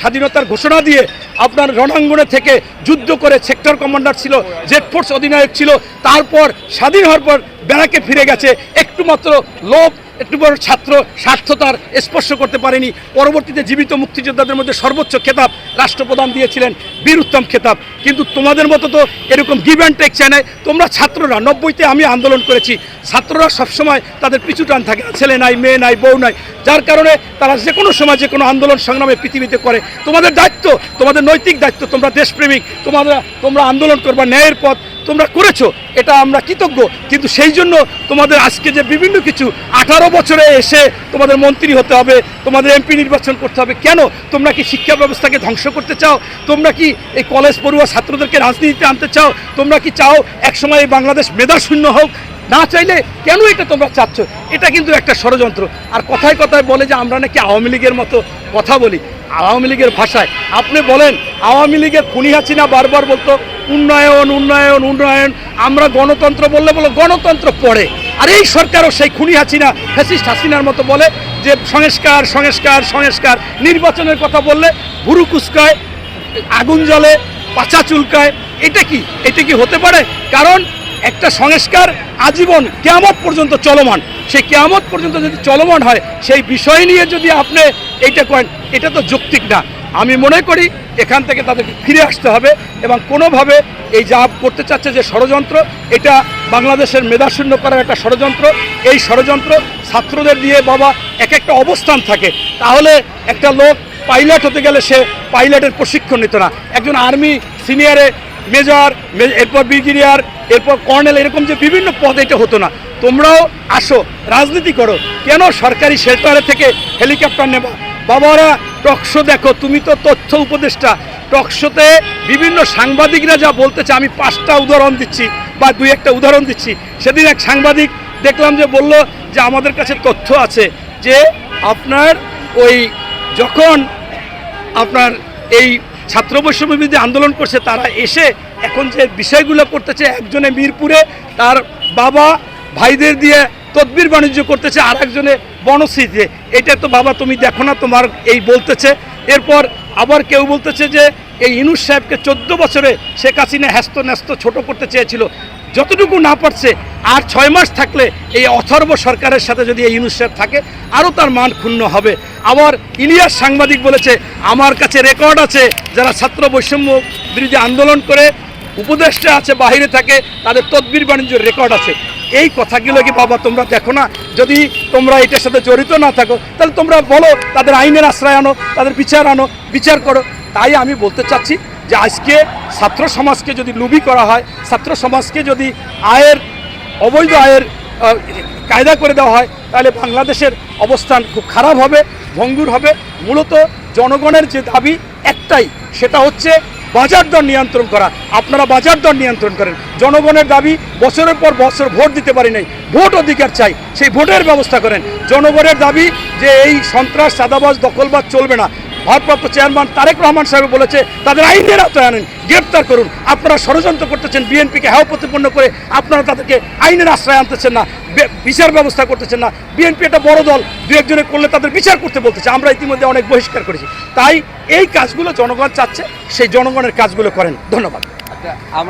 স্বাধীনতার ঘোষণা দিয়ে আপনার রণাঙ্গনে থেকে যুদ্ধ করে সেক্টর কমান্ডার ছিল জেড ফোর্স অধিনায়ক ছিল, তারপর স্বাধীন হওয়ার পর বেড়াকে ফিরে গেছে, একটুমাত্র লোভ একটু বড় ছাত্র স্বার্থতার স্পর্শ করতে পারেনি। পরবর্তীতে জীবিত মুক্তিযোদ্ধাদের মধ্যে সর্বোচ্চ খেতাব রাষ্ট্রপ্রধান দিয়েছিলেন বীর উত্তম খেতাব। কিন্তু তোমাদের মতো তো এরকম গিভ অ্যান্ড টেক চায় তোমরা ছাত্ররা, নব্বইতে আমি আন্দোলন করেছি। ছাত্ররা সবসময় তাদের পিছু টান থাকে, ছেলে নাই, মেয়ে নাই, বউ নাই। যার কারণে তারা যে কোনো সময় যে কোনো আন্দোলন সংগ্রামে পৃথিবীতে করে। তোমাদের দায়িত্ব, তোমাদের নৈতিক দায়িত্ব, তোমরা দেশপ্রেমিক, তোমাদের, তোমরা আন্দোলন করবা, ন্যায়ের পথ। তোমরা করেছ, এটা আমরা কৃতজ্ঞ। কিন্তু সেই জন্য তোমাদের আজকে যে বিভিন্ন কিছু, আঠারো বছরে এসে তোমাদের মন্ত্রী হতে হবে, তোমাদের এমপি নির্বাচন করতে হবে, কেন? তোমরা কি শিক্ষা ব্যবস্থাকে ধ্বংস করতে চাও? তোমরা কি এই কলেজ পড়ুয়া ছাত্রদেরকে রাজনীতিতে আনতে চাও? তোমরা কি চাও একসময় এই বাংলাদেশ মেধাশূন্য হোক? না চাইলে কেন এটা তোমরা চাচ্ছ? এটা কিন্তু একটা ষড়যন্ত্র। আর কথায় কথায় বলে যে আমরা নাকি আওয়ামী লীগের মতো কথা বলি। আওয়ামী লীগের ভাষায়। আপনি বলেন, আওয়ামী লীগের খুনি হাসিনা বারবার বলতো উন্নয়ন উন্নয়ন উন্নয়ন। আমরা গণতন্ত্র বললে বলো, গণতন্ত্র পড়ে। আর এই সরকারও সেই খুনি হাসিনা, ফ্যাসিস্ট হাসিনার মতো বলে যে সংস্কার সংস্কার সংস্কার। নির্বাচনের কথা বললে ভুরু কুচকায়, আগুন জ্বলে, পাচা চুলকায়। এটা কি? এটা কি হতে পারে? কারণ একটা সংস্কার আজীবন কেয়ামত পর্যন্ত চলমান। সেই কেয়ামত পর্যন্ত যদি চলমান হয়, সেই বিষয় নিয়ে যদি আপনি এইটা করেন, এটা তো যৌক্তিক না। আমি মনে করি এখান থেকে তাদেরকে ফিরে আসতে হবে এবং কোনোভাবে এই যা করতে চাচ্ছে যে ষড়যন্ত্র, এটা বাংলাদেশের মেধাশূন্য করার একটা ষড়যন্ত্র, এই ষড়যন্ত্র ছাত্রদের দিয়ে বাবা এক একটা অবস্থান থাকে। তাহলে একটা লোক পাইলট হতে গেলে সে পাইলটের প্রশিক্ষণ নিত না। একজন আর্মি সিনিয়রে মেজর এরপর ব্রিগেডিয়ার, এরপর কর্নেল, এরকম যে বিভিন্ন পদ এটা হতো না। তোমরাও আসো, রাজনীতি করো। কেন সরকারি শেল্টারে থেকে হেলিকপ্টার নেবা? বাবারা টকশো দেখো, তুমি তো তথ্য উপদেষ্টা। টকশোতে বিভিন্ন সাংবাদিকরা যা বলতেছে, আমি পাঁচটা উদাহরণ দিচ্ছি বা দুই একটা উদাহরণ দিচ্ছি। সেদিন এক সাংবাদিক দেখলাম যে বলল যে আমাদের কাছে তথ্য আছে যে আপনার ওই যখন আপনার এই ছাত্র বৈষম্য বিরোধী আন্দোলন করছে, তারা এসে এখন যে বিষয়গুলো করতেছে, একজনে মিরপুরে তার বাবা ভাইদের দিয়ে তদবির বাণিজ্য করতেছে আর একজনে বনশ্রীতে এটা তো বাবা তুমি দেখো না, তোমার এই বলতেছে। এরপর আবার কেউ বলতেছে যে, এই ইনুস সাহেবকে চোদ্দ বছরে শেখ হাসিনা হ্যাস্ত ন্যস্ত ছোট করতে চেয়েছিল। যতটুকু না পারছে, আর ছয় মাস থাকলে এই অথর্ব সরকারের সাথে যদি এই ইউনুস সাহেব থাকে, আরও তার মান ক্ষুণ্ণ হবে। আবার ইলিয়াস সাংবাদিক বলেছে, আমার কাছে রেকর্ড আছে, যারা ছাত্র বৈষম্য বিরোধী আন্দোলন করে, উপদেষ্টা আছে, বাহিরে থাকে, তাদের তদবির বাণিজ্যের রেকর্ড আছে। এই কথাগুলো কি বাবা তোমরা দেখো না? যদি তোমরা এটার সাথে জড়িত না থাকো, তাহলে তোমরা বলো, তাদের আইনের আশ্রয় আনো, তাদের বিচার আনো, বিচার করো। তাই আমি বলতে চাচ্ছি যে আজকে ছাত্র সমাজকে যদি লুবি করা হয়, ছাত্র সমাজকে যদি আয়ের, অবৈধ আয়ের কায়দা করে দেওয়া হয়, তাহলে বাংলাদেশের অবস্থান খুব খারাপ হবে, ভঙ্গুর হবে। মূলত জনগণের যে দাবি একটাই, সেটা হচ্ছে বাজার দর নিয়ন্ত্রণ করা। আপনারা বাজার দর নিয়ন্ত্রণ করেন। জনগণের দাবি, বছরের পর বছর ভোট দিতে পারি নাই। ভোট অধিকার চাই, সেই ভোটের ব্যবস্থা করেন। জনগণের দাবি যে এই সন্ত্রাস সাদাবাস দখলবাজ চলবে না। ভারপ্রাপ্ত চেয়ারম্যান তারেক রহমান সাহেব বলেছে, তাদের আইনের আওতায় আনেন, গ্রেপ্তার করুন। আপনারা ষড়যন্ত্র করতেছেন, বিএনপিকে হাও প্রতিপন্ন করে আপনারা তাদেরকে আইনের আশ্রয় আনতেছেন না বিচার ব্যবস্থা করতেছেন না। বিএনপি একটা বড় দল, দু একজনে করলে তাদের বিচার করতে বলতেছে। আমরা ইতিমধ্যে অনেক বহিষ্কার করেছি। তাই এই কাজগুলো জনগণ চাচ্ছে, সেই জনগণের কাজগুলো করেন। ধন্যবাদ। আচ্ছা